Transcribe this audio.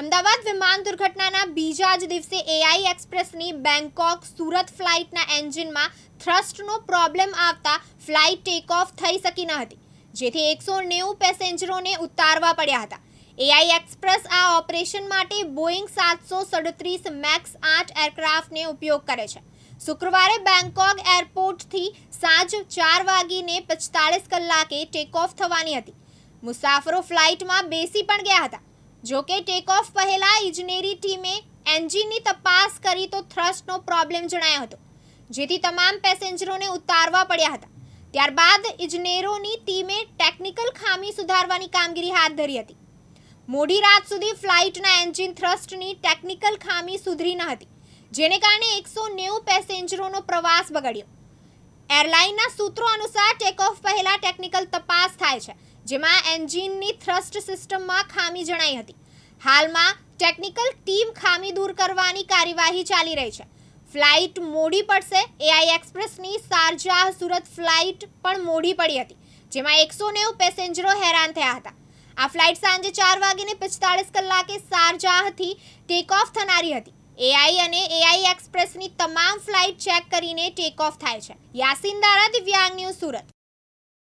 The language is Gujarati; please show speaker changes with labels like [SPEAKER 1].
[SPEAKER 1] અમદાવાદ વિમાન દુર્ઘટનાના બીજા જ દિવસે એઆઈ એક્સપ્રેસની બેંકોક સુરત ફ્લાઇટના એન્જિનમાં થ્રસ્ટનો પ્રોબ્લેમ આવતા ફ્લાઇટ ટેક ઓફ થઈ શકી ન હતી, જેથી એકસો નેવું પેસેન્જરોને ઉતારવા પડ્યા હતા. એઆઈ એક્સપ્રેસ આ ઓપરેશન માટે બોઈંગ સાતસો સડત્રીસ મેક્સ આઠ એરક્રાફ્ટને ઉપયોગ કરે છે. શુક્રવારે બેંકોક એરપોર્ટથી સાંજ ચાર વાગીને પિસ્તાળીસ કલાકે ટેક ઓફ થવાની હતી. મુસાફરો ફ્લાઇટમાં બેસી પણ ગયા હતા. જો કે ટેક ઓફ પહેલા ઇજનેરી ટીમે એન્જિનની તપાસ કરી તો થ્રસ્ટનો પ્રોબ્લેમ જણાયો હતો, જેથી તમામ પેસેન્જરોને ઉતારવા પડ્યા હતા. ત્યારબાદ ઇજનેરોની ટીમે ટેકનિકલ ખામી સુધારવાની કામગીરી હાથ ધરી હતી. મોડી રાત સુધી ફ્લાઇટના એન્જિન થ્રસ્ટની ટેકનિકલ ખામી સુધરી ન હતી, જેને કારણે એકસો નેવું પેસેન્જરોનો પ્રવાસ બગડ્યો. એરલાઇનના સૂત્રો અનુસાર ટેકઓફ પહેલા ટેકનિકલ તપાસ થાય છે જેમાં એન્જિનની થ્રસ્ટ સિસ્ટમમાં ખામી જણાઈ હતી. હાલમાં ટેકનિકલ ટીમ ખામી દૂર કરવાની કાર્યવાહી ચાલી રહી છે. ફ્લાઇટ મોડી પડશે એઆઈ એક્સપ્રેસની શારજાહ સુરત ફ્લાઇટ પણ મોડી પડી હતી, જેમાં એકસો નેવું પેસેન્જરો હેરાન થયા હતા. આ ફ્લાઇટ સાંજે ચાર વાગીને પિસ્તાળીસ કલાકે શારજાહથી ટેક ઓફ થનારી હતી. એઆઈ અને એઆઈ એક્સપ્રેસની તમામ ફ્લાઇટ ચેક કરીને ટેક ઓફ થાય છે. યાસીન દારા, દિવ્યાંગ ન્યૂઝ સુરત.